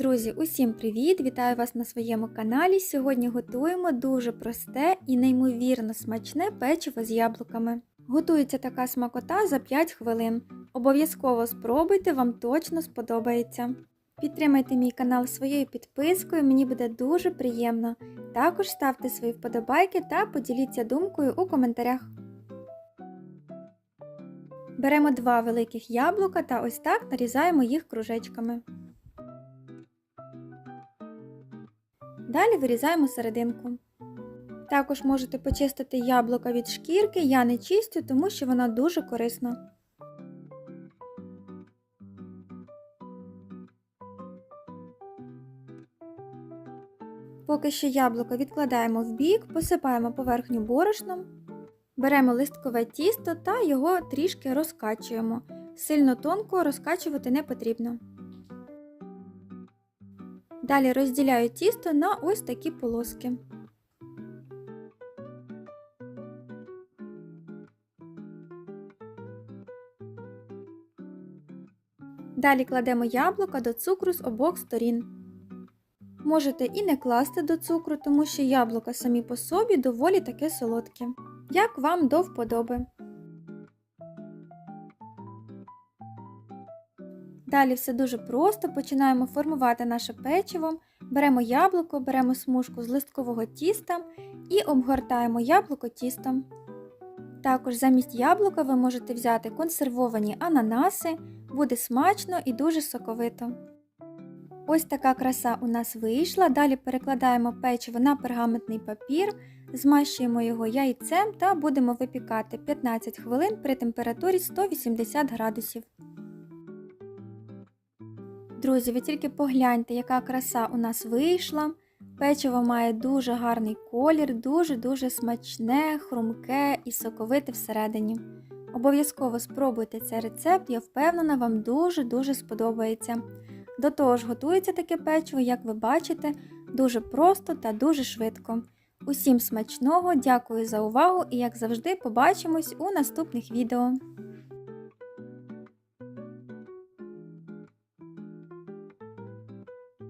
Друзі, усім привіт! Вітаю вас на своєму каналі. Сьогодні готуємо дуже просте і неймовірно смачне печиво з яблуками. Готується така смакота за 5 хвилин. Обов'язково спробуйте, вам точно сподобається. Підтримайте мій канал своєю підпискою, мені буде дуже приємно. Також ставте свої вподобайки та поділіться думкою у коментарях. Беремо два великих яблука та ось так нарізаємо їх кружечками. Далі вирізаємо серединку. Також можете почистити яблука від шкірки, я не чистю, тому що вона дуже корисна. Поки що яблуко відкладаємо в бік, посипаємо поверхню борошном, беремо листкове тісто та його трішки розкачуємо. Сильно тонко розкачувати не потрібно. Далі розділяю тісто на ось такі полоски. Далі кладемо яблука до цукру з обох сторін. Можете і не класти до цукру, тому що яблука самі по собі доволі таке солодке. Як вам до вподоби. Далі все дуже просто, починаємо формувати наше печиво, беремо яблуко, беремо смужку з листкового тіста і обгортаємо яблуко тістом. Також замість яблука ви можете взяти консервовані ананаси, буде смачно і дуже соковито. Ось така краса у нас вийшла. Далі перекладаємо печиво на пергаментний папір, змащуємо його яйцем та будемо випікати 15 хвилин при температурі 180 градусів. Друзі, ви тільки погляньте, яка краса у нас вийшла. Печиво має дуже гарний колір, дуже-дуже смачне, хрумке і соковите всередині. Обов'язково спробуйте цей рецепт, я впевнена, вам дуже-дуже сподобається. До того ж, готується таке печиво, як ви бачите, дуже просто та дуже швидко. Усім смачного, дякую за увагу і, як завжди, побачимось у наступних відео.